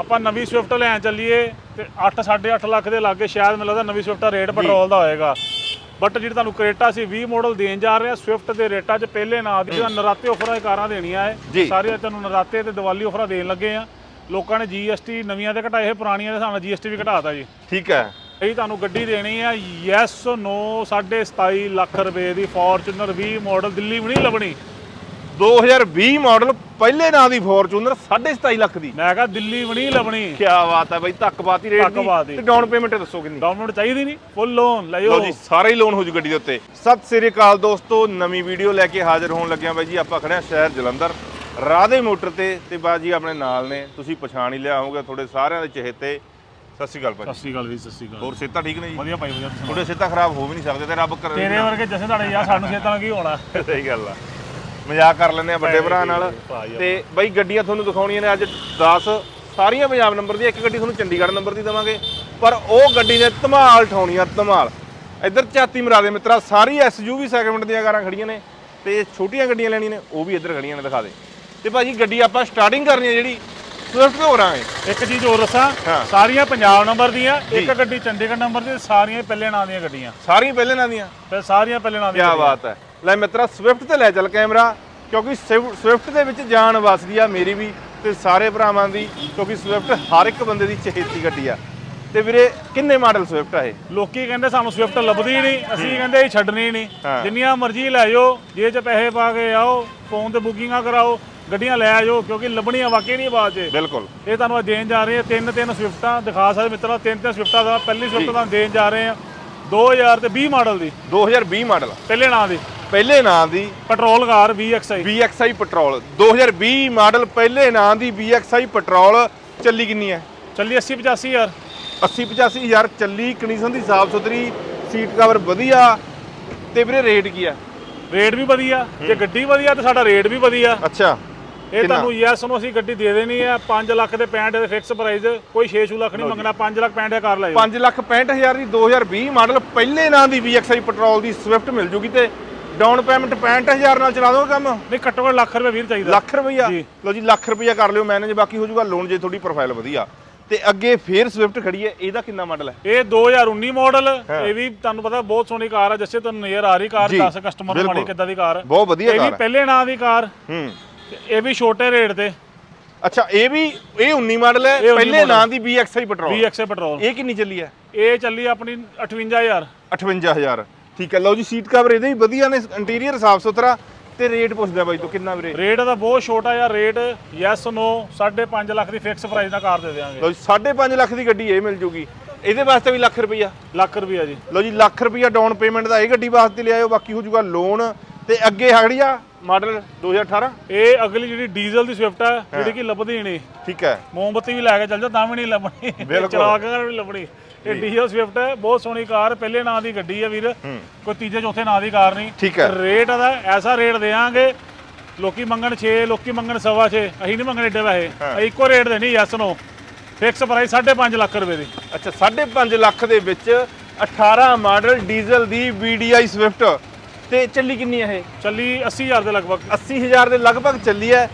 ਆਪਾਂ ਨਵੀਂ ਸਵਿਫਟ ਲੈਣ ਚੱਲੀਏ ਤੇ 8 8.5 ਲੱਖ ਦੇ ਲਾਗੇ ਸ਼ਾਇਦ ਮੈਨੂੰ ਲੱਗਦਾ ਨਵੀਂ ਸਵਿਫਟ ਦਾ ਰੇਟ ਪੈਟਰੋਲ ਦਾ ਹੋਏਗਾ। ਬਟ ਜਿਹੜੀ ਤੁਹਾਨੂੰ ਕਰੇਟਾ ਸੀ 20 ਮਾਡਲ ਦੇਣ ਜਾ ਰਹੇ ਆ ਸਵਿਫਟ ਦੇ ਰੇਟਾਂ 'ਚ ਪਹਿਲੇ ਨਾਂ ਦੀ ਜਿਹੜਾ ਨਰਾਤੇ ਆਫਰਾਂ ਦੀ ਕਾਰਾਂ ਦੇਣੀਆਂ। ਹੈ ਸਾਰੀਆਂ ਤੁਹਾਨੂੰ ਨਰਾਤੇ ਤੇ ਦੀਵਾਲੀ ਆਫਰਾਂ ਦੇਣ ਲੱਗੇ ਆ। ਲੋਕਾਂ ਨੇ GST ਨਵੀਆਂ ਤੇ ਘਟਾਏ ਪੁਰਾਣੀਆਂ ਦੇ ਹਿਸਾਬ ਨਾਲ GST ਵੀ ਘਟਾਤਾ ਜੀ। ਠੀਕ ਹੈ ਇਹ ਤੁਹਾਨੂੰ ਗੱਡੀ ਦੇਣੀ ਆ ਯੈਸ ਨੋ 27 ਲੱਖ ਰੁਪਏ ਦੀ ਫੋਰਚੂਨਰ 20 ਮਾਡਲ ਦਿੱਲੀ ਵੀ ਨਹੀਂ ਲੱਭਣੀ। 2020 ਮਾਡਲ ਪਹਿਲੇ ਨਾਂ ਦੀ ਫੋਰਚੂਨਰ 27.5 ਲੱਖ ਦੀ। ਮੈਂ ਕਿਹਾ ਦਿੱਲੀ ਨਹੀਂ ਲੱਭਣੀ। ਕੀ ਬਾਤ ਹੈ ਬਾਈ ਧੱਕ ਪਾਤੀ ਰੇਟ ਪਾਤੀ। ਤੇ ਡਾਊਨ ਪੇਮੈਂਟ ਦੱਸੋ ਕਿੰਨੀ? ਡਾਊਨਲੋਡ ਚਾਹੀਦੀ ਨਹੀਂ ਫੁੱਲ ਲੋਨ ਲਿਓ ਲਓ ਜੀ ਸਾਰਾ ਹੀ ਲੋਨ ਹੋ ਜੂ ਗੱਡੀ ਦੇ ਉੱਤੇ। ਸਤਿ ਸ੍ਰੀ ਅਕਾਲ ਦੋਸਤੋ ਨਵੀਂ ਵੀਡੀਓ ਲੈ ਕੇ ਹਾਜ਼ਰ ਹੋਣ ਲੱਗਿਆ ਬਾਈ ਜੀ ਆਪਾਂ ਖੜੇ ਸ਼ਹਿਰ ਜਲੰਧਰ। ਰਾਧੇ ਮੋਟਰ ਤੇ ਤੇ ਬਾਜੀ ਆਪਣੇ ਨਾਲ ਨੇ। ਤੁਸੀਂ ਪਛਾਣ ਹੀ ਲਿਆ ਹੋਵੋਗੇ ਤੁਹਾਡੇ ਸਾਰਿਆਂ ਦੇ ਚਹੇਤੇ। ਸਤਿ ਸ੍ਰੀ ਅਕਾਲ ਸਤਿ ਭਾਜੀ ਸ਼੍ਰੀ ਅਕਾਲ ਵੀ ਸਤਿ ਸ਼੍ਰੀ ਅਕਾਲ। ਹੋਰ ਸਿਹਤਾਂ ਠੀਕ ਨੇ ਜੀ? ਵਧੀਆ ਭਾਈ ਵਧੀਆ ਤੁਹਾਡੇ ਸਿਹਤਾਂ ਖਰਾਬ ਹੋ ਵੀ ਨਹੀਂ ਸਕਦੇ ਤੇ ਰੱਬ ਕਰ ਤੇਰੇ ਵਰਗੇ ਜਸੇ ਤੁਹਾਡੇ ਯਾਰ ਸਾਨੂੰ ਖੇਤਾਂ ਕੀ ਹੋਣਾ? ਸਹੀ ਗੱਲ ਆ। ਮਜ਼ਾਕ ਕਰ ਲੈਂਦੇ ਆ ਵੱਡੇ ਭਰਾ ਨਾਲ। ਤੇ ਬਾਈ ਗੱਡੀਆਂ ਤੁਹਾਨੂੰ ਦਿਖਾਉਣੀਆਂ ਨੇ ਅੱਜ 10 ਸਾਰੀਆਂ ਪੰਜਾਬ ਨੰਬਰ ਦੀਆਂ ਇੱਕ ਗੱਡੀ ਤੁਹਾਨੂੰ ਚੰਡੀਗੜ੍ਹ ਨੰਬਰ ਦੀ ਦੇਵਾਂਗੇ। ਪਰ ਉਹ ਗੱਡੀ ਨੇ ਧਮਾਲ ਠਾਉਣੀਆਂ ਧਮਾਲ। ਇੱਧਰ ਝਾਤੀ ਮਰਾ ਦੇ ਮਿੱਤਰਾ ਸਾਰੀ ਐਸਯੂਵੀ ਸੈਗਮੈਂਟ ਦੀਆਂ ਕਾਰਾਂ ਖੜੀਆਂ ਨੇ ਤੇ ਛੋਟੀਆਂ ਗੱਡੀਆਂ ਲੈਣੀਆਂ ਨੇ ਉਹ ਵੀ ਇੱਧਰ ਖੜੀਆਂ ਨੇ ਦਿਖਾ ਦੇ। ਤੇ ਭਾਜੀ ਗੱਡੀ ਆਪਾਂ ਸਟਾਰਟਿੰਗ ਕਰਨੀ ਹੈ ਜਿਹੜੀ ਸਵਿਫਟ ਤੋਂ ਕਰਾਂਗੇ। ਇੱਕ ਚੀਜ਼ ਹੋਰ ਦੱਸਾਂ। ਸਾਰੀਆਂ ਪੰਜਾਬ ਨੰਬਰ ਦੀਆਂ ਇੱਕ ਗੱਡੀ ਚੰਡੀਗੜ੍ਹ ਨੰਬਰ ਦੀ ਸਾਰੀਆਂ ਪਹਿਲੇ ਨਾਂ ਦੀਆਂ ਗੱਡੀਆਂ। ਸਾਰੀਆਂ ਪਹਿਲੇ ਨਾਂ ਦੀਆਂ। ਤੇ ਸਾਰੀਆਂ ਪਹਿਲੇ ਨਾਂ ਕੀ ਦੀਆਂ ਬਾਤ ਹੈ। ਲੈ ਮਿੱਤਰਾ ਸਵਿਫਟ ਤੇ ਲੈ ਚੱਲ ਕੈਮਰਾ ਕਿਉਂਕਿ ਸਵਿਫਟ ਦੇ ਵਿੱਚ ਜਾਨ ਵਸਦੀ ਆ ਮੇਰੀ ਵੀ ਤੇ ਸਾਰੇ ਭਰਾਵਾਂ ਦੀ ਕਿਉਂਕਿ ਸਵਿਫਟ ਹਰ ਇੱਕ ਬੰਦੇ ਦੀ ਚਹੇਤੀ ਗੱਡੀ ਆ। ਤੇ ਵੀਰੇ ਕਿੰਨੇ ਮਾਡਲ ਸਵਿਫਟ ਆ ਇਹ? ਲੋਕੀ ਕਹਿੰਦੇ ਸਾਨੂੰ ਸਵਿਫਟ ਲੱਭਦੀ ਨਹੀਂ ਅਸੀਂ ਕਹਿੰਦੇ ਇਹ ਛੱਡਣੀ ਨਹੀਂ। ਜਿੰਨੀਆਂ ਮਰਜ਼ੀ ਲੈ ਜਾਓ ਜੇ ਚ ਪੈਸੇ ਪਾ ਕੇ ਆਓ ਫੋਨ ਤੇ ਬੁਕਿੰਗਾਂ ਕਰਾਓ ਗੱਡੀਆਂ ਲੈ ਜਾਓ ਕਿਉਂਕਿ ਲੱਭਣੀਆਂ ਵਾਕਈ ਨਹੀਂ ਬਾਅਦ 'ਚ। ਬਿਲਕੁਲ। ਇਹ ਤੁਹਾਨੂੰ ਅੱਜ ਦੇਣ ਜਾ ਰਹੇ ਆ ਤਿੰਨ ਤਿੰਨ ਸਵਿਫਟਾਂ ਦਿਖਾ ਸਕਦੇ ਮਿੱਤਰੋ ਤਿੰਨ ਤਿੰਨ ਸਵਿਫਟਾਂ ਦਾ ਪਹਿਲੀ ਸਵਿਫਟ ਤੁਹਾਨੂੰ ਦੇਣ ਜਾ ਰਹੇ ਆ 2000 ਤੇ 20 ਮਾਡਲ ਦੀ। 2020 ਮਾਡਲ ਪਹਿਲੇ ਨਾਂ ਦੀ। ਪਹਿਲੇ ਨਾਂ ਦੀ petrol car VXI VXI petrol. 2020 model ਪਹਿਲੇ ਨਾਂ ਦੀ VXI ਪੈਟਰੋਲ ਚੱਲੀ ਕਿੰਨੀ ਹੈ? ਚੱਲੀ 80 85 ਯਾਰ 80 85 ਹਜ਼ਾਰ ਚੱਲੀ ਕੰਡੀਸ਼ਨ ਦੀ ਸਾਫ਼ ਸੁਥਰੀ ਸੀਟ ਕਵਰ ਵਧੀਆ ਤੇ ਵੀਰੇ ਰੇਟ ਕੀ ਆ ਰੇਟ ਵੀ ਵਧੀਆ ਜੇ ਗੱਡੀ ਵਧੀਆ ਤੇ ਸਾਡਾ ਰੇਟ ਵੀ ਵਧੀਆ। ਅੱਛਾ ਇਹ ਤੁਹਾਨੂੰ ਯੈਸ ਨੂੰ ਅਸੀਂ ਗੱਡੀ ਦੇ ਦੇਣੀ ਹੈ 5 ਲੱਖ ਦੇ 65 ਦੇ ਫਿਕਸ ਪ੍ਰਾਈਸ ਕੋਈ 6 ਲੱਖ ਨਹੀਂ ਮੰਗਣਾ 5 ਲੱਖ 65 ਕਰ ਲੈ 5 ਲੱਖ 65 ਹਜ਼ਾਰ ਦੀ 2020 ਮਾਡਲ ਪਹਿਲੇ ਨਾਂ ਦੀ VXI ਪੈਟਰੋਲ ਦੀ ਸਵਿਫਟ ਮਿਲ ਜੂਗੀ ਤੇ ਡਾਊਨ ਪੇਮੈਂਟ 65 ਹਜ਼ਾਰ ਨਾਲ ਚਲਾ ਦੋਗੇ ਕੰਮ। ਨਹੀਂ ਘੱਟੋ ਘੱਟ ਲੱਖ ਰੁਪਏ ਵੀਰ ਚਾਹੀਦਾ। ਲੱਖ ਰੁਪਈਆ ਜੀ। ਲਓ ਜੀ ਲੱਖ ਰੁਪਈਆ ਕਰ ਲਿਓ ਮੈਨੇਜ ਬਾਕੀ ਹੋ ਜਾਊਗਾ ਲੋਨ ਜੇ ਤੁਹਾਡੀ ਪ੍ਰੋਫਾਈਲ ਵਧੀਆ। ਤੇ ਅੱਗੇ ਫੇਰ ਸਵਿਫਟ ਖੜੀ ਹੈ ਇਹਦਾ ਕਿੰਨਾ ਮਾਡਲ ਹੈ? ਇਹ 2019 ਮਾਡਲ ਇਹ ਵੀ ਤੁਹਾਨੂੰ ਪਤਾ ਬਹੁਤ ਸੋਹਣੀ ਕਾਰ ਹੈ ਜਿਵੇਂ ਤੁਹਾਨੂੰ ਨਜ਼ਰ ਆ ਰਹੀ ਕਾਰ ਜੀ, 10 ਕਸਟਮਰ ਨੂੰ ਬਿਲਕੁਲ। ਕਿੱਦਾਂ ਦੀ ਕਾਰ। ਹੈ। ਬਹੁਤ ਵਧੀਆ ਇਹ ਵੀ ਹੈ। ਪਹਿਲੇ ਨਾਂ ਦੀ ਕਾਰ। ਹੂੰ। ਤੇ ਇਹ ਵੀ ਛੋਟੇ ਰੇਟ ਤੇ। ਅੱਛਾ ਇਹ ਵੀ ਇਹ 19 ਮਾਡਲ ਹੈ ਇਹ 19 ਪਹਿਲੇ model। ਨਾਂ ਦੀ VXI ਪੈਟਰੋਲ VXA ਪੈਟਰੋਲ ਇਹ ਕਿੰਨੀ ਚੱਲੀ ਹੈ? ਇਹ ਚੱਲੀ ਆਪਣੀ 58000 58000 ਠੀਕ ਹੈ ਲਓ ਜੀ ਸੀਟ ਕਵਰ ਇਹਦੇ ਵੀ ਵਧੀਆ ਨੇ ਇੰਟੀਰੀਅਰ ਸਾਫ਼ ਸੁਥਰਾ ਤੇ ਰੇਟ ਪੁੱਛਦਾ ਬਾਈ ਤੂੰ ਕਿੰਨਾ ਵੀਰੇ? ਰੇਟ ਦਾ ਬਹੁਤ ਛੋਟਾ ਜਿਹਾ ਰੇਟ ਯੈਸ ਨੋ 5.5 ਲੱਖ ਦੀ ਫਿਕਸ ਪ੍ਰਾਈਸ ਨਾਲ ਕਾਰ ਦੇ ਦੇਵਾਂਗੇ ਲਓ ਜੀ 5.5 ਲੱਖ ਦੀ ਗੱਡੀ ਇਹ ਮਿਲ ਜੂਗੀ। ਇਹਦੇ ਵਾਸਤੇ ਵੀ ਲੱਖ ਰੁਪਈਆ। ਲੱਖ ਰੁਪਈਆ ਜੀ। ਲਓ ਜੀ ਲੱਖ ਰੁਪਈਆ ਡਾਊਨ ਪੇਮੈਂਟ ਦਾ ਇਹ ਗੱਡੀ ਵਾਸਤੇ ਲਿਆਇਓ ਬਾਕੀ ਹੋ ਜਾਊਗਾ ਲੋਨ ਤੇ ਅੱਗੇ ਹੜੀਆ ਮਾਡਲ 2018 ਇਹ ਅਗਲੀ ਜਿਹੜੀ ਡੀਜ਼ਲ ਦੀ ਸਵਿਫਟ ਹੈ। ਜਿਹੜੀ ਕਿ ਲੱਭਦੀ ਨਹੀਂ। ਠੀਕ ਹੈ। ਮੋਮਬੱਤੀ ਵੀ ਲੈ ਕੇ ਚੱਲ ਜਾ ਤਾਂ ਵੀ ਨਹੀਂ ਲੱਭਣੀ। ਬਿਲਕੁਲ। ਚਲਾ ਕੇ ਵੀ ਲੱਭਣੀ। ਇਹ ਡੀਜ਼ਲ ਸਵਿਫਟ ਹੈ ਬਹੁਤ ਸੋਹਣੀ ਕਾਰ ਪਹਿਲੇ ਨਾਂ ਦੀ ਗੱਡੀ ਹੈ ਵੀਰ। ਕੋਈ ਤੀਜੇ ਚੌਥੇ ਨਾਂ ਦੀ ਕਾਰ ਨਹੀਂ। ਠੀਕ ਹੈ। ਰੇਟ ਦਾ ਐਸਾ ਰੇਟ ਦੇਾਂਗੇ ਲੋਕੀ ਮੰਗਣ 6 ਲੋਕੀ ਮੰਗਣ ਸਵਾ 6 ਅਸੀਂ ਨਹੀਂ ਮੰਗਣ ਏਡੇ ਪੈਸੇ। ਅਸੀਂ ਇੱਕੋ ਰੇਟ ਦੇਣੀ yes no fix price 5.5 lakh ਰੁਪਏ ਦੀ। ਅੱਛਾ 5.5 ਲੱਖ ਦੇ ਵਿੱਚ 18 ਮਾਡਲ ਡੀਜ਼ਲ ਦੀ VDI ਸਵਿਫਟ। ਤੇ ਚੱਲੀ ਕਿੰਨੀ ਹੈ ਇਹ? ਚੱਲੀ 80000 ਦੇ ਲਗਭਗ। 80000 ਦੇ ਲਗਭਗ ਚੱਲੀ ਹੈ।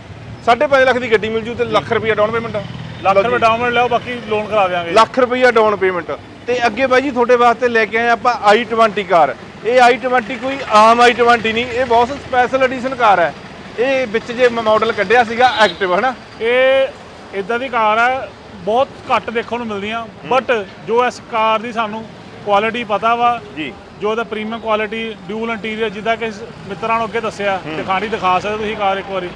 5.5 ਲੱਖ ਦੀ ਗੱਡੀ ਮਿਲ ਜੂ ਤੇ ਲੱਖ ਰੁਪਈਆ ਡਾਊਨ ਪੇਮੈਂਟ ਲੱਖ ਰੁਪਏ ਡਾਊਨ ਲਿਆਓ ਬਾਕੀ ਲੋਨ ਕਰਾ ਦੇਵਾਂਗੇ ਲੱਖ ਰੁਪਈਆ ਡਾਊਨ ਪੇਮੈਂਟ ਤੇ ਅੱਗੇ ਬਾਈ ਜੀ ਤੁਹਾਡੇ ਵਾਸਤੇ ਲੈ ਕੇ ਆਏ ਆਪਾਂ i20 ਕਾਰ। ਇਹ i20 ਕੋਈ ਆਮ i20 ਨਹੀਂ ਇਹ ਬਹੁਤ ਸਪੈਸ਼ਲ ਐਡੀਸ਼ਨ ਕਾਰ ਹੈ। ਇਹ ਵਿੱਚ ਜੇ ਮਾਡਲ ਕੱਢਿਆ ਸੀਗਾ ਐਕਟਿਵ ਹਨਾ? ਇਹ ਇਦਾਂ ਦੀ ਕਾਰ ਹੈ ਬਹੁਤ ਘੱਟ ਦੇਖਣ ਨੂੰ ਮਿਲਦੀਆਂ ਬਟ ਜੋ ਇਸ ਕਾਰ ਦੀ ਸਾਨੂੰ ਕੁਆਲਿਟੀ ਪਤਾ ਵਾ ਜੀ। ਜੋ ਇਹਦਾ ਪ੍ਰੀਮੀਅਮ ਕੁਆਲਿਟੀ ਡਿਊਲ ਇੰਟੀਰੀਅਰ ਜਿੱਦਾਂ ਕਿ ਮਿੱਤਰਾਂ ਨੂੰ ਅੱਗੇ ਦੱਸਿਆ ਦਿਖਾਣੀ ਦਿਖਾ ਸਕਦੇ ਤੁਸੀਂ ਕਾਰ ਇੱਕ ਵਾਰੀ।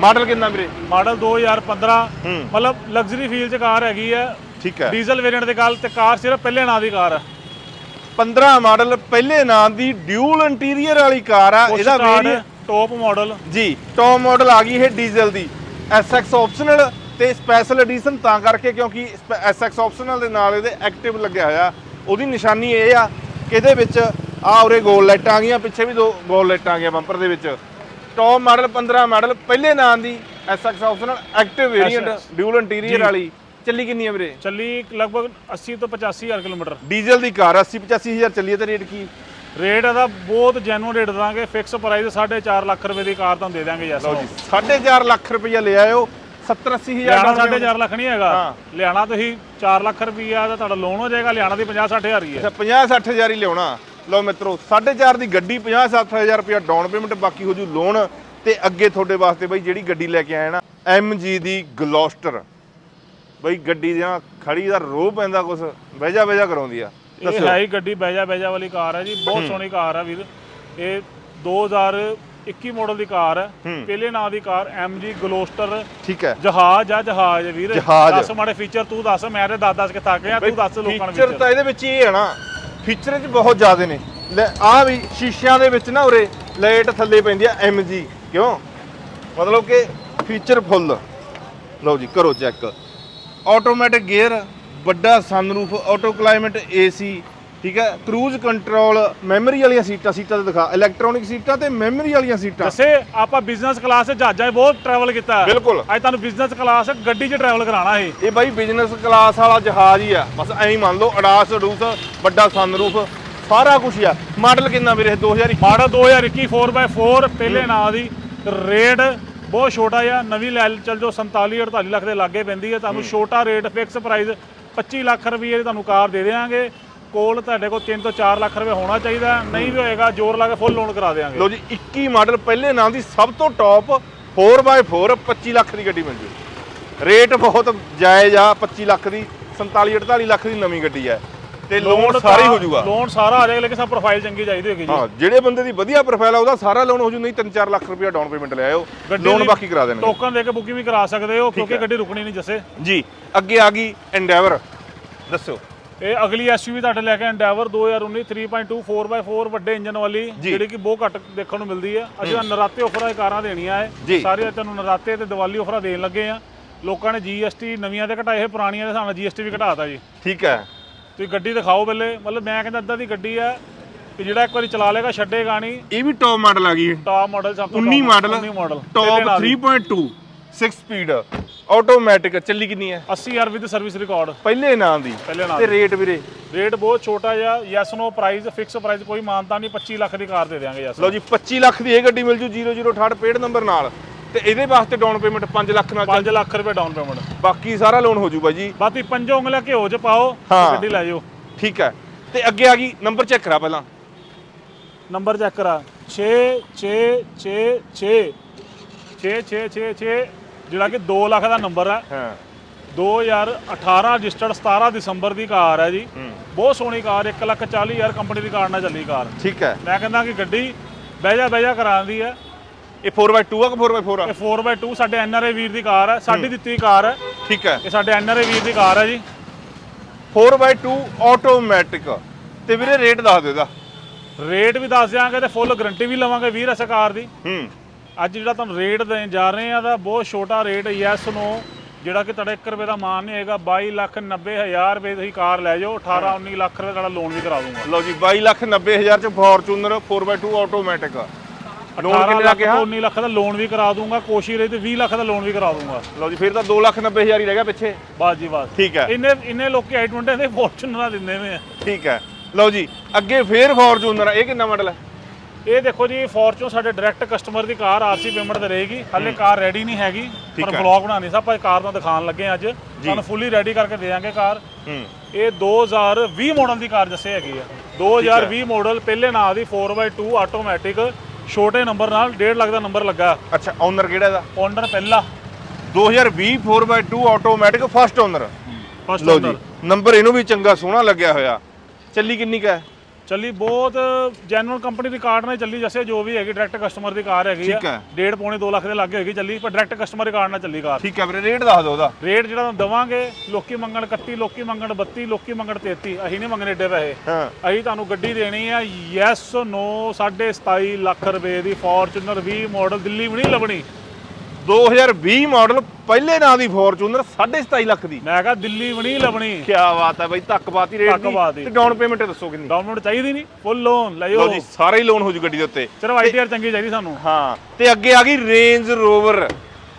ਮਾਡਲ ਕਿੰਨਾ ਵੀਰੇ? ਮਾਡਲ 2015 ਹੂੰ। ਮਤਲਬ ਲਗਜ਼ਰੀ ਫੀਲ ਚ ਕਾਰ ਹੈਗੀ ਹੈ ਠੀਕ ਹੈ। ਡੀਜ਼ਲ ਵੇਰੀਐਂਟ ਦੇ ਗੱਲ ਤੇ ਕਾਰ ਸਿਰਫ ਪਹਿਲੇ ਨਾਂ ਦੀ ਕਾਰ ਹੈ 15 ਮਾਡਲ ਪਹਿਲੇ ਨਾਂ ਦੀ ਡਿਊਲ ਇੰਟੀਰੀਅਰ ਵਾਲੀ ਕਾਰ ਆ ਇਹਦਾ ਵੇਰੀਐਂਟ ਟੌਪ ਮਾਡਲ ਜੀ ਟੌਪ ਮਾਡਲ ਆ ਗਈ ਇਹ ਡੀਜ਼ਲ ਦੀ। SX ਆਪਸ਼ਨਲ ਤੇ ਸਪੈਸ਼ਲ ਐਡੀਸ਼ਨ ਤਾਂ ਕਰਕੇ ਕਿਉਂਕਿ SX ਆਪਸ਼ਨਲ ਦੇ ਨਾਲ ਇਹਦੇ ਐਕਟਿਵ ਲੱਗਿਆ ਹੋਇਆ। ਉਹਦੀ ਨਿਸ਼ਾਨੀ ਇਹ ਆ ਕਿ ਇਹਦੇ ਵਿੱਚ ਆ ਉਰੇ ਗੋਲ ਲਾਈਟਾਂ ਆ ਗਈਆਂ ਪਿੱਛੇ ਵੀ ਦੋ ਗੋਲ ਲਾਈਟਾਂ ਆ ਗਈਆਂ ਬੰਪਰ ਦੇ ਵਿੱਚ। ਟੌਪ ਮਾਡਲ 15 ਮਾਡਲ ਪਹਿਲੇ ਨਾਂ ਦੀ SX optional active variant dual interior ਵਾਲੀ। ਚੱਲੀ ਕਿੰਨੀ ਹੈ ਵੀਰੇ? ਚੱਲੀ ਲਗਭਗ 80 ਤੋਂ 85000 ਕਿਲੋਮੀਟਰ। ਡੀਜ਼ਲ ਦੀ ਕਾਰ 80 85 ਹਜ਼ਾਰ ਚੱਲੀ ਹੈ ਤੇ ਰੇਟ ਕੀ? ਰੇਟ ਇਹਦਾ ਬਹੁਤ ਜੈਨੂਅਲ ਰੇਟ ਦਾਂਗੇ ਫਿਕਸ ਪ੍ਰਾਈਸ 4.5 ਲੱਖ ਰੁਪਏ ਦੀ ਕਾਰ ਤੁਹਾਨੂੰ ਦੇ ਦਾਂਗੇ ਯੈਸ ਲਓ ਜੀ 4.5 ਲੱਖ ਰੁਪਈਆ ਲੈ ਆਇਓ। 70 80 ਹਜ਼ਾਰ ਲਿਆਣਾ down ਸਾਢੇ payment? ਚਾਰ ਲੱਖ ਨਹੀਂ ਹੈਗਾ। ਹਾਂ। ਲਿਆਣਾ ਤੁਸੀਂ 4 ਲੱਖ ਰੁਪਈਆ ਦਾ ਤੁਹਾਡਾ ਲੋਨ ਹੋ ਜਾਏਗਾ ਲਿਆਣਾ ਦੀ 50 60 ਹਜ਼ਾਰ ਹੀ ਹੈ। ਅੱਛਾ 50 60 ਹਜ਼ਾਰ ਹੀ ਲਿਆਉਣਾ। ਲਓ ਮਿੱਤਰੋ 4.5 ਦੀ ਗੱਡੀ 50 7000 ਰੁਪਇਆ ਡਾਊਨ ਪੇਮੈਂਟ ਬਾਕੀ ਹੋ ਜੂ ਲੋਨ ਤੇ ਅੱਗੇ ਤੁਹਾਡੇ ਵਾਸਤੇ ਬਈ ਜਿਹੜੀ ਗੱਡੀ ਲੈ ਕੇ ਆਏ ਨਾ MG ਦੀ ਗਲੋਸਟਰ। ਬਈ ਗੱਡੀ ਜਾਂ ਖੜੀ ਦਾ ਰੋਹ ਪੈਂਦਾ ਕੁਛ ਵਹਿਜਾ ਵਹਿਜਾ ਕਰਾਉਂਦੀ ਆ। ਇਹ ਹੈ ਹੀ ਗੱਡੀ ਬੈਜਾ ਬੈਜਾ ਵਾਲੀ ਕਾਰ ਹੈ ਜੀ ਬਹੁਤ ਸੋਹਣੀ ਕਾਰ ਹੈ ਵੀਰ। ਇਹ 2021 ਮਾਡਲ ਦੀ ਕਾਰ ਹੈ ਹੂੰ। ਪਹਿਲੇ ਨਾਂ ਦੀ ਕਾਰ MG ਗਲੋਸਟਰ ਠੀਕ ਹੈ। ਜਹਾਜ਼ ਆ ਜਹਾਜ਼ ਹੈ ਵੀਰ। ਦੱਸ ਮਾੜੇ ਫੀਚਰ ਤੂੰ ਦੱਸ ਮੈਂ ਤੇ ਦੱਸ ਦੱਸ ਕੇ ਥੱਕ ਗਿਆ ਤੂੰ ਦੱਸ ਲੋਕਾਂ ਨੂੰ ਫੀਚਰ। ਤਾਂ ਇਹਦੇ ਵਿੱਚ ਹੈ ਨਾ। ਫੀਚਰ ਚ ਬਹੁਤ ਜ਼ਿਆਦੇ ਨੇ। ਲੈ ਆ ਵੀ ਸ਼ੀਸ਼ਿਆਂ ਦੇ ਵਿੱਚ ਨਾ ਉਰੇ ਲਾਈਟ ਥੱਲੇ ਪੈਂਦੀ ਆ MG ਕਿਉਂ? ਮਤਲਬ ਕਿ ਫੀਚਰ ਫੁੱਲ ਲਓ ਜੀ ਕਰੋ ਚੈੱਕ ਆਟੋਮੈਟਿਕ ਗੇਅਰ ਵੱਡਾ ਸਨਰੂਫ ਆਟੋ ਕਲਾਈਮੇਟ ਏਸੀ ਠੀਕ ਹੈ? ਕਰੂਜ਼ ਕੰਟਰੋਲ ਮੈਮਰੀ ਵਾਲੀਆਂ ਸੀਟਾਂ ਸੀਟਾਂ ਤੇ ਦਿਖਾ। ਇਲੈਕਟ੍ਰੋਨਿਕ ਸੀਟਾਂ ਤੇ ਮੈਮਰੀ ਵਾਲੀਆਂ ਸੀਟਾਂ। ਦੱਸੇ ਆਪਾਂ ਬਿਜ਼ਨਸ ਕਲਾਸ 'ਚ ਜਹਾਜ਼ਾਂ 'ਚ ਬਹੁਤ ਟਰੈਵਲ ਕੀਤਾ। ਬਿਲਕੁਲ। ਅੱਜ ਤੁਹਾਨੂੰ ਬਿਜ਼ਨਸ ਕਲਾਸ ਗੱਡੀ 'ਚ ਟਰੈਵਲ ਕਰਾਣਾ ਹੈ ਇਹ ਬਾਈ ਬਿਜ਼ਨਸ ਕਲਾਸ ਵਾਲਾ ਜਹਾਜ਼ ਹੀ ਆ। ਬਸ ਐਂ ਹੀ ਮੰਨ ਲਓ ਅਡਾਸ ਅਡੂਸ ਵੱਡਾ ਸਨਰੂਫ ਸਾਰਾ ਕੁਝ ਆ। ਮਾਡਲ ਕਿੰਨਾ ਵੀਰੇ? 2021 ਮਾਡਲ 2021 4x4 ਪਹਿਲੇ ਨਾਂ ਦੀ। ਰੇਟ ਬਹੁਤ ਛੋਟਾ ਜਿਹਾ। ਨਵੀਂ ਲੈ ਚੱਲ ਜੋ 47 48 ਲੱਖ ਦੇ ਲਾਗੇ ਪੈਂਦੀ ਹੈ ਤੁਹਾਨੂੰ ਛੋਟਾ ਰੇਟ ਫਿਕਸ ਪ੍ਰਾਈਸ 25 ਲੱਖ ਰੁਪਏ ਤੁਹਾਨੂੰ ਕਾਰ ਦੇ ਦੇਵਾਂਗੇ। ਕੋਲ ਤੁਹਾਡੇ ਕੋਲ 3 ਤੋਂ 4 ਲੱਖ ਰੁਪਏ ਹੋਣਾ ਚਾਹੀਦਾ ਨਹੀਂ ਵੀ ਹੋਏਗਾ ਜ਼ੋਰ ਲਾ ਕੇ ਫੁੱਲ ਲੋਨ ਕਰਾ ਦੇਵਾਂਗੇ ਲੋ ਜੀ 21 ਮਾਡਲ ਪਹਿਲੇ ਨਾਂ ਦੀ ਸਭ ਤੋਂ ਟੌਪ 4x4 25 ਲੱਖ ਦੀ ਗੱਡੀ ਮਿਲ ਜੂ। ਰੇਟ ਬਹੁਤ ਜਾਇਜ਼ ਆ 25 ਲੱਖ ਦੀ 47 48 ਲੱਖ ਦੀ ਨਵੀਂ ਗੱਡੀ ਹੈ ਤੇ ਲੋਨ ਸਾਰੀ ਹੋ ਜੂਗਾ ਲੋਨ ਸਾਰਾ ਆ ਜਾਏਗਾ ਲੇਕਿਨ ਸਭ ਪ੍ਰੋਫਾਈਲ ਚੰਗੀ ਚਾਹੀਦੀ ਹੋਗੀ ਜੀ। ਹਾਂ ਜਿਹੜੇ ਬੰਦੇ ਦੀ ਵਧੀਆ ਪ੍ਰੋਫਾਈਲ ਆ ਉਹਦਾ ਸਾਰਾ ਲੋਨ ਹੋ ਜੂ ਨਹੀਂ 3-4 ਲੱਖ ਰੁਪਏ ਡਾਊਨ ਪੇਮੈਂਟ ਲੈ ਆਇਓ। ਲੋਨ ਬਾਕੀ ਕਰਾ ਦੇਣਗੇ। ਟੋਕਨ ਦੇ ਕੇ ਬੁਕਿੰਗ ਵੀ ਕਰਾ ਸਕਦੇ ਹੋ ਕਿਉਂਕਿ। ਗੱਡੀ ਰੁਕਣੀ ਨਹੀਂ ਜੱਸੇ। ਜੀ ਅੱਗੇ ਆ ਗਈ ਐਂਡੈਵਰ ਦੱਸੋ। ਇਹ ਅਗਲੀ ਐਸਯੂਵੀ ਤੁਹਾਡੇ ਲੈ ਕੇ ਐਂਡੈਵਰ 2019 3.2 4x4 ਵੱਡੇ ਇੰਜਨ ਵਾਲੀ ਜੀ। ਜਿਹੜੀ ਕਿ ਬਹੁਤ ਘੱਟ ਦੇਖਣ ਨੂੰ ਮਿਲਦੀ ਹੈ। ਅਸੀਂ ਤਾਂ ਨਰਾਤੇ ਆਫਰਾਂ ਦੀ ਕਾਰਾਂ ਦੇਣੀਆਂ ਜੀ। ਹੈ ਸਾਰੇ ਤੁਹਾਨੂੰ ਨਰਾਤੇ ਤੇ ਦੀਵਾਲੀ ਆਫਰਾਂ ਦੇਣ ਲੱਗੇ ਆ। ਲੋਕਾਂ ਨੇ GST ਨਵੀਆਂ ਤੇ ਘਟਾਏ ਹੋਏ ਪੁਰਾਣੀਆਂ ਦੇ ਹਿਸਾਬ ਨਾਲ GST ਵੀ ਘਟਾਤਾ ਜੀ। ਠੀਕ ਹੈ। ਤੁਸੀਂ ਗੱਡੀ ਦਿਖਾਓ ਪਹਿਲੇ। ਮਤਲਬ ਮੈਂ ਕਹਿੰਦਾ ਅੱਧਾ ਦੀ ਗੱਡੀ ਹੈ ਕਿ ਜਿਹੜਾ ਇੱਕ ਵਾਰੀ ਚਲਾ ਲੇਗਾ ਛੱਡੇਗਾ ਨਹੀਂ ਇਹ ਵੀ ਟੌਪ ਮਾਡਲ ਆ ਗਈ। ਟਾਪ ਮਾਡਲ ਸਭ ਤੋਂ 19 top, model 19 model top 3.2 6 speed automatic ਚੱਲੀ ਕਿੰਨੀ ਹੈ 80000 ਵਿਦ ਸਰਵਿਸ ਰਿਕਾਰਡ ਪਹਿਲੇ ਨਾਂ ਦੀ। ਪਹਿਲੇ ਤੇ ਰੇਟ ਵੀਰੇ? ਰੇਟ ਬਹੁਤ ਛੋਟਾ ਜਿਹਾ yes no price fix price ਕੋਈ ਮਾਨਤਾ ਨਹੀਂ 25 ਲੱਖ ਦੀ ਕਾਰ ਦੇ ਦੇਵਾਂਗੇ ਯੈਸ ਲਓ ਜੀ 25 ਲੱਖ ਦੀ ਇਹ ਗੱਡੀ ਮਿਲ ਜੂ 0068 ਪੇਡ ਨੰਬਰ ਨਾਲ। ਤੇ ਇਹਦੇ ਵਾਸਤੇ ਡਾਊਨ ਪੇਮੈਂਟ 5 ਲੱਖ ਨਾਲ 5 ਲੱਖ ਰੁਪਏ ਡਾਊਨ ਪੇਮੈਂਟ ਬਾਕੀ ਸਾਰਾ ਲੋਨ ਹੋ ਜੂ ਬਾਈ ਜੀ। ਬਾਕੀ ਪੰਜੋ ਉਂਗਲਾਂ ਘਿਓ ਚ ਪਾਓ। ਗੱਡੀ ਲੈ ਜਾਓ। ਠੀਕ ਹੈ। ਤੇ ਅੱਗੇ ਆ ਗਈ ਨੰਬਰ ਚੈੱਕ ਕਰਾ ਪਹਿਲਾਂ। ਨੰਬਰ ਚੈੱਕ ਕਰਾ। 6 6 6 6 6 6 6 6 ਜਿਹੜਾ ਕਿ 2 ਲੱਖ ਦਾ ਨੰਬਰ ਹੈ। ਹਾਂ। 2018 ਰਜਿਸਟਰਡ 17 ਦਸੰਬਰ ਦੀ ਕਾਰ ਹੈ ਜੀ। ਬਹੁਤ ਸੋਹਣੀ ਕਾਰ 1 ਲੱਖ 40 ਹਜ਼ਾਰ ਕੰਪਨੀ ਦੀ ਕਾਰ ਨਾਲ ਚੱਲੀ ਕਾਰ। ਠੀਕ ਹੈ। ਮੈਂ ਕਹਿੰਦਾ ਕਿ ਗੱਡੀ ਬਹਿਜਾ ਬਹਿਜਾ ਕਰਾਉਂਦੀ ਹੈ। ਇਹ 4x2 ਆ ਕਿ 4x4 ਆ? ਇਹ 4x2 ਸਾਡੇ ਐਨਆਰਏ ਵੀਰ ਦੀ ਕਾਰ ਹੈ। ਸਾਡੀ ਦਿੱਤੀ ਕਾਰ ਹੈ। ਠੀਕ ਹੈ। ਇਹ ਸਾਡੇ ਐਨਆਰਏ ਵੀਰ ਦੀ ਕਾਰ ਹੈ ਜੀ। 4x2 ਆਟੋਮੈਟਿਕ ਤੇ ਵੀਰੇ ਰੇਟ ਦੱਸ ਦੇ ਦਾ ਰੇਟ ਵੀ ਦੱਸ ਦਿਆਂਗੇ ਤੇ ਫੁੱਲ ਗਾਰੰਟੀ ਵੀ ਲਵਾਂਗੇ ਵੀਰ ਇਸ ਕਾਰ ਦੀ। ਹੂੰ। ਅੱਜ ਜਿਹੜਾ ਤੁਹਾਨੂੰ ਰੇਟ ਦੇਣ ਜਾ ਰਹੇ ਆ ਦਾ ਬਹੁਤ ਛੋਟਾ ਰੇਟ ਯੈਸ ਨੋ ਜਿਹੜਾ ਕਿ ਤੁਹਾਡਾ 1 ਰੁਪਏ ਦਾ ਮਾਨ ਨਹੀਂ ਹੈਗਾ। 22 ਲੱਖ 90 ਹਜ਼ਾਰ ਰੁਪਏ ਤੁਸੀਂ ਕਾਰ ਲੈ ਜਾਓ 18 19 ਲੱਖ ਰੁਪਏ ਦਾ ਲੋਨ ਵੀ ਕਰਾ ਦੂੰਗਾ। ਲਓ ਜੀ 22 ਲੱਖ 90 ਹਜ਼ਾਰ ਚ ਫੋਰਚੂਨਰ 4x2 ਆਟੋਮੈਟਿਕ ਲੋਨ 18 ਕਿੰਨੇ ਦਾ ਲੱਖ ਕਿਹਾ? ਤੋਂ 19 ਲੱਖ ਦਾ ਲੋਨ ਵੀ ਕਰਾ ਦੂੰਗਾ ਕੋਸ਼ਿਸ਼ ਰਹੀ ਤੇ 20 ਲੱਖ ਦਾ ਲੋਨ ਵੀ ਕਰਾ ਦੂੰਗਾ। ਲਓ ਜੀ ਫਿਰ ਤਾਂ 2 ਲੱਖ 90 ਹਜ਼ਾਰ ਹੀ ਰਹਿ ਗਿਆ ਪਿੱਛੇ। ਬਸ ਜੀ ਬਸ। ਠੀਕ ਹੈ। ਇੰਨੇ ਇੰਨੇ ਲੋਕੀ ਆਈਟਮੈਂਟ ਦੇ ਫੋਰਚੂਨਰਾਂ ਦਿੰਦੇ ਆ ਠੀਕ ਹੈ। ਲਓ ਜੀ ਅੱਗੇ ਫੇਰ ਫੋਰਚੂਨਰ ਇਹ ਕਿੰਨਾ ਮਾਡਲ ਹੈ? ਇਹ ਦੇਖੋ ਜੀ ਫੋਰਚੂਨ ਸਾਡੇ ਡਾਇਰੈਕਟ ਕਸਟਮਰ ਦੀ ਕਾਰ ਆਰਸੀ ਪੇਮੈਂਟ ਤੇ ਰਹੇਗੀ। ਹਾਲੇ ਕਾਰ ਰੈਡੀ ਨਹੀਂ ਹੈਗੀ ਪਰ। ਵਲੌਗ ਬਣਾਉਣੀ ਸਾ ਆਪਾਂ ਕਾਰ ਨੂੰ ਦਿਖਾਉਣ ਲੱਗੇ ਅੱਜ। ਤੁਹਾਨੂੰ ਫੁੱਲੀ ਰੈਡੀ ਕਰਕੇ ਦੇਵਾਂਗੇ ਕਾਰ। ਇਹ 2020 ਮਾਡਲ ਦੀ ਕਾਰ ਦੱਸੇ ਹੈਗੀ ਆ। 2020 ਮਾਡਲ ਪਹਿਲੇ ਨਾਂ ਦੀ 4x2 ਆਟੋਮੈਟਿਕ ਛੋਟੇ ਨੰਬਰ ਨਾਲ 1.5 ਲੱਖ ਦਾ ਨੰਬਰ ਲੱਗਾ। ਅੱਛਾ ਓਨਰ ਕਿਹੜਾ ਇਹਦਾ? ਓਨਰ ਪਹਿਲਾ। 2020 4x2 automatic first owner first owner number ਇਹਨੂੰ ਵੀ ਚੰਗਾ ਸੋਹਣਾ ਲੱਗਿਆ ਹੋਇਆ। ਚੱਲੀ ਕਿੰਨੀ ਕਾ ਚੱਲੀ ਬਹੁਤ ਜੈਨੂਅਲ ਕੰਪਨੀ ਦੀ ਕਾਰ ਨਾਲ ਚੱਲੀ ਜੈਸੇ ਜੋ ਵੀ ਹੈਗੀ ਡਾਇਰੈਕਟ ਕਸਟਮਰ ਦੀ ਕਾਰ ਹੈਗੀ ਠੀਕ ਆ ਹੈ। ਡੇਢ ਪੌਣੇ 2 ਲੱਖ ਦੇ ਲਾਗੇ ਹੈਗੀ ਚੱਲੀ ਪਰ ਡਾਇਰੈਕਟ ਕਸਟਮਰ ਦੀ ਕਾਰ ਨਾਲ ਚੱਲੀ ਕਾਰ। ਠੀਕ ਹੈ ਵੀਰੇ ਰੇਟ ਦੱਸ ਦਿਓ ਉਹਦਾ। ਰੇਟ ਜਿਹੜਾ ਤੁਹਾਨੂੰ ਦਵਾਂਗੇ ਲੋਕੀ ਮੰਗਣ 31 ਲੋਕੀ ਮੰਗਣ 32 ਲੋਕੀ ਮੰਗਣ 33 ਅਸੀਂ ਨਹੀਂ ਮੰਗਣੇ ਏਡੇ ਪੈਸੇ। ਹਾਂ। ਅਸੀਂ ਤੁਹਾਨੂੰ ਗੱਡੀ ਦੇਣੀ ਆ ਯੈਸ ਨੋ 27 ਲੱਖ ਰੁਪਏ ਦੀ ਫੋਰਚੂਨਰ 20 ਮਾਡਲ ਦਿੱਲੀ ਵੀ ਨਹੀਂ ਲੱਭਣੀ। 2020 ਮਾਡਲ ਪਹਿਲੇ ਨਾਂ ਦੀ ਫੋਰਚੂਨਰ 27.5 ਲੱਖ ਦੀ। ਮੈਂ ਕਿਹਾ ਦਿੱਲੀ ਨਹੀਂ ਲੱਭਣੀ। ਕੀ ਬਾਤ ਹੈ ਬਈ ਧੱਕ ਬਾਤੀ ਰੇਟ ਪਾਤੀ। ਤੇ ਡਾਊਨ ਪੇਮੈਂਟ ਦੱਸੋ ਕਿੰਨੀ। ਡਾਊਨਲੋਡ ਚਾਹੀਦੀ ਨਹੀਂ ਫੁੱਲ ਲੋਨ ਲਓ ਜਾਓ। ਜੀ ਸਾਰਾ ਹੀ ਲੋਨ ਹੋ ਜੂ ਗੱਡੀ ਦੇ ਉੱਤੇ। ਸਿਰਫ ਆਈਟੀਆਰ ਚੰਗੀ ਚਾਹੀਦੀ ਸਾਨੂੰ। ਹਾਂ ਤੇ ਅੱਗੇ ਆ ਗਈ ਰੇਂਜ ਰੋਵਰ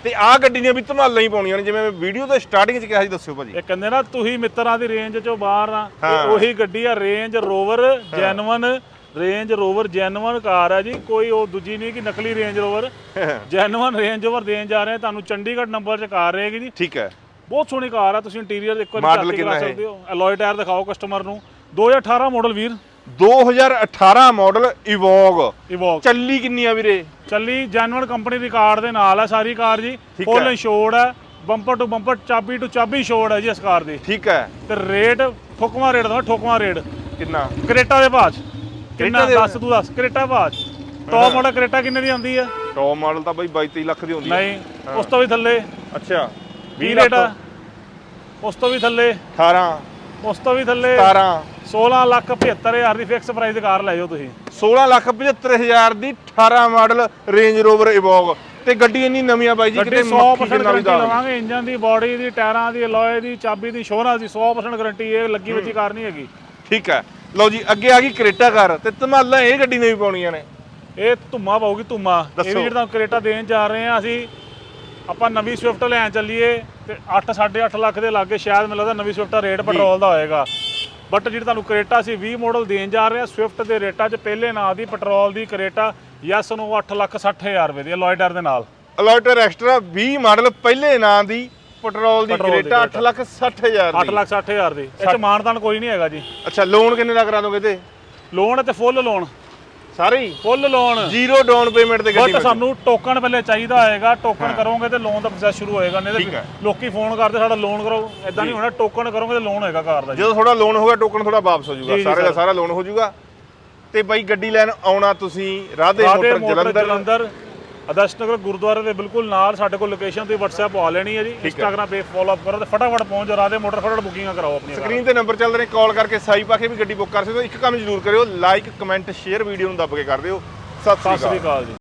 ਤੇ ਆਹ ਗੱਡੀ ਵੀ ਧਮਾਲਾਂ ਹੀ ਪਾਉਣੀਆਂ ਨੇ ਜਿਵੇਂ ਵੀਡੀਓ ਦੇ ਸਟਾਰਟਿੰਗ 'ਚ ਕਿਹਾ ਸੀ ਦੱਸਿਓ ਭਾਜੀ। ਇਹ ਕਹਿੰਦੇ ਨਾ ਤੁਸੀਂ ਮਿੱਤਰਾਂ ਦੀ ਰੇਂਜ ਚੋਂ ਬਾਹਰ ਆ। ਉਹੀ ਗੱਡੀ ਆ Range Rover genuine Range Rover genuine car ਹੈ ਜੀ ਕੋਈ ਉਹ ਦੂਜੀ ਨਹੀਂ ਕਿ ਨਕਲੀ Range Rover. Genuine Range Rover ਦੇਣ ਜਾ ਰਹੇ ਹਾਂ ਤੁਹਾਨੂੰ ਚੰਡੀਗੜ੍ਹ ਨੰਬਰ 'ਚ ਕਾਰ ਰਹੇਗੀ ਜੀ। ਠੀਕ ਹੈ। ਬਹੁਤ ਸੋਹਣੀ ਕਾਰ ਆ ਤੁਸੀਂ ਇੰਟੀਰੀਅਰ ਇੱਕ ਵਾਰੀ ਕਿੰਨਾ ਕਰਾ? ਸਕਦੇ ਹੋ। ਅਲੋਏ ਟਾਇਰ ਦਿਖਾਓ ਕਸਟਮਰ ਨੂੰ। 2018 ਮਾਡਲ ਵੀਰ। 2018 ਮਾਡਲ ਇਵੋਗ ਚੱਲੀ ਕਿੰਨੀ ਆ ਵੀਰੇ? ਚੱਲੀ ਜੈਨੂਅਨ ਕੰਪਨੀ ਦੀ ਕਾਰ ਦੇ ਨਾਲ ਹੈ ਸਾਰੀ ਕਾਰ ਜੀ। ਫੁੱਲ। ਇੰਸ਼ੋਰਡ ਹੈ। ਬੰਪਰ ਟੂ ਬੰਪਰ ਚਾਬੀ ਟੂ ਚਾਬੀ ਇੰਸ਼ੋਰਡ ਹੈ ਜੀ ਇਸ ਕਾਰ ਦੀ। ਠੀਕ ਹੈ। ਤੇ ਰੇਟ ਠੋਕਵਾ ਰੇਟ ਦਾ ਠੋਕਵਾ ਰੇਟ ਕਿੰਨਾ? ਕਰੇਟਾ ਦੇ ਭਾਅ ਕਿੰਨਾ ਦੇ- ਦੱਸ ਤੂੰ ਦੱਸ ਕਰੇਟਾ 'ਚ। ਟੌਪ ਮਾਡਲ ਕਰੇਟਾ ਕਿੰਨੇ ਦੀ ਆਉਂਦੀ ਹੈ ਟੌਪ ਮਾਡਲ ਤਾਂ ਬਾਈ 22 23 ਲੱਖ ਦੀ ਹੁੰਦੀ ਹੈ ਨਹੀਂ ਉਸ ਤੋਂ ਵੀ ਥੱਲੇ। ਅੱਛਾ 20 ਰੇਟ ਆ? ਉਸ ਤੋਂ ਵੀ ਥੱਲੇ। 18 ਉਸ ਤੋਂ ਵੀ ਥੱਲੇ। 17 16 ਲੱਖ 75 ਹਜ਼ਾਰ ਦੀ ਫਿਕਸ ਪ੍ਰਾਈਸ ਕਾਰ ਲੈ ਜਾਓ ਤੁਸੀਂ। 16 ਲੱਖ 75 ਹਜ਼ਾਰ ਦੀ 18 ਮਾਡਲ ਰੇਂਜ ਰੋਵਰ ਇਵੋਗ ਤੇ ਗੱਡੀ ਇੰਨੀ ਨਵੀਂ ਆ ਬਾਈ ਜੀ ਕਿਤੇ 100% ਮੱਖੀ ਜਿੰਨਾ ਵੀ ਗਾਰੰਟੀ ਲਵਾਂਗੇ ਇੰਜਨ ਦੀ ਬਾਡੀ ਦੀ ਟਾਇਰਾਂ ਦੀ ਅਲੋਏ ਦੀ ਚਾਬੀ ਦੀ ਇੰਸ਼ੋਰੈਂਸ ਦੀ 100% ਗਾਰੰਟੀ ਇਹ ਲੱਗੀ ਵਿੱਚ ਕਾਰ ਨਹੀਂ ਹੈਗੀ। ਠੀਕ ਹੈ। ਲਓ ਜੀ ਅੱਗੇ ਆ ਗਈ ਕਰੇਟਾ ਕਾਰ ਤੇ ਧਮਾਲਾ ਇਹ ਗੱਡੀ ਨੇ ਵੀ ਪਾਉਣੀਆਂ ਨੇ। ਇਹ ਧੁੰਮਾ ਪਾਉਗੀ ਧੁੰਮਾ। ਇਹ ਦੱਸੋ। ਵੀ ਜਿਹੜਾ ਤੁਹਾਨੂੰ ਕਰੇਟਾ ਦੇਣ ਜਾ ਰਹੇ ਆ ਅਸੀਂ ਆਪਾਂ ਨਵੀਂ ਸਵਿਫਟ ਲੈਣ ਚੱਲੀਏ ਤੇ 8 8.5 ਲੱਖ ਦੇ ਲਾਗੇ ਸ਼ਾਇਦ ਮੈਨੂੰ ਲੱਗਦਾ ਨਵੀਂ ਸਵਿਫਟ ਦਾ ਰੇਟ ਪੈਟਰੋਲ ਦਾ ਹੋਏਗਾ। ਬਟ ਜਿਹੜੀ ਤੁਹਾਨੂੰ ਕਰੇਟਾ ਸੀ 20 ਮਾਡਲ ਦੇਣ ਜਾ ਰਹੇ ਆ ਸਵਿਫਟ ਦੇ ਰੇਟਾਂ 'ਚ ਪਹਿਲੇ ਨਾਂ ਦੀ ਪੈਟਰੋਲ ਦੀ ਕਰੇਟਾ ਯੈਸ ਨੂੰ 8 ਲੱਖ 60 ਹਜ਼ਾਰ ਰੁਪਏ ਦੀ ਅਲੋਇਡਰ ਦੇ ਨਾਲ। ਅਲੋਟਰ ਐਕਸਟਰਾ 20 ਮਾਡਲ ਪਹਿਲੇ ਨਾਂ ਦੀ ਪੈਟਰੋਲ ਦੀ ਪੈਟਰੋਲ ਦੀ ਕਰੇਟਾ 8 ਕਰੇਟਾ। ਲੱਖ 60 ਹਜ਼ਾਰ 8 ਦੀ ਲੱਖ 60 ਹਜ਼ਾਰ ਦੀ। ਇਹ 'ਚ ਮਾਨਤਾਨ ਕੋਈ ਨਹੀਂ ਹੈਗਾ ਜੀ। ਅੱਛਾ ਲੋਨ ਕਿੰਨੇ ਦਾ ਕਰਾ ਦੋਗੇ ਤੇ? ਲੋਨ ਤੇ ਫੁੱਲ ਲੋਨ ਸਾਰੇ? ਹੀ full loan zero down payment ਤੇ ਗੱਡੀ ਬਟ ਸਾਨੂੰ ਟੋਕਨ ਪਹਿਲੇ ਚਾਹੀਦਾ ਹੋਏਗਾ ਟੋਕਨ ਕਰੋਗੇ ਤੇ ਲੋਨ ਦਾ ਪ੍ਰੋਸੈਸ ਸ਼ੁਰੂ ਹੋਏਗਾ ਨਹੀਂ ਤੇ। ਲੋਕੀ ਫੋਨ ਕਰਦੇ ਸਾਡਾ ਲੋਨ ਕਰੋ। ਇਦਾਂ ਨਹੀਂ ਹੋਣਾ ਟੋਕਨ ਕਰੋਗੇ ਤੇ ਲੋਨ ਹੋਏਗਾ ਕਾਰ ਦਾ ਜਦੋਂ ਥੋੜਾ ਲੋਨ ਹੋਗਾ ਟੋਕਨ ਥੋੜਾ ਵਾਪਸ ਹੋ ਜਾਊਗਾ। ਸਾਰੇ ਦਾ ਸਰ। ਲੋਨ ਹੋ ਜਾਊਗਾ। ਤੇ ਬਾਈ ਗੱਡੀ ਲੈਣ ਆਉਣਾ ਤੁਸੀਂ ਰਾਧੇ ਮੋਟਰ ਜਲੰਧਰ। ਆਦਰਸ਼ ਨਗਰ ਗੁਰਦੁਆਰੇ ਦੇ ਬਿਲਕੁਲ ਨਾਲ ਸਾਡੇ ਕੋਲ ਲੋਕੇਸ਼ਨ ਤੇ WhatsApp ਪਵਾ ਲੈਣੀ ਹੈ ਜੀ ਇੰਸਟਾਗ੍ਰam ਤੇ ਫੋਲੋ ਅਪ ਕਰੋ ਤੇ ਫਟਾਫਟ ਪਹੁੰਚ ਜਾਓ ਰਾਧੇ ਮੋਟਰ ਫਟਾਫਟ ਬੁਕਿੰਗਾਂ ਕਰਾਓ ਆਪਣੀਆਂ ਕਾਰਾਂ। ਸਕਰੀਨ ਤੇ ਨੰਬਰ ਚੱਲ ਰਹੇ ਕਾਲ ਕਰਕੇ ਸਾਈ ਪਾ ਕੇ ਵੀ ਗੱਡੀ ਬੁੱਕ ਕਰ ਸਕਦੇ ਹੋ। ਇੱਕ ਕੰਮ ਜ਼ਰੂਰ ਕਰਿਓ ਲਾਈਕ ਕਮੈਂਟ ਸ਼ੇਅਰ ਵੀਡੀਓ ਨੂੰ ਦੱਬ ਕੇ ਕਰ ਦਿਓ। ਸਤਿ ਸਤਿ ਸ੍ਰੀ ਅਕਾਲ ਜੀ।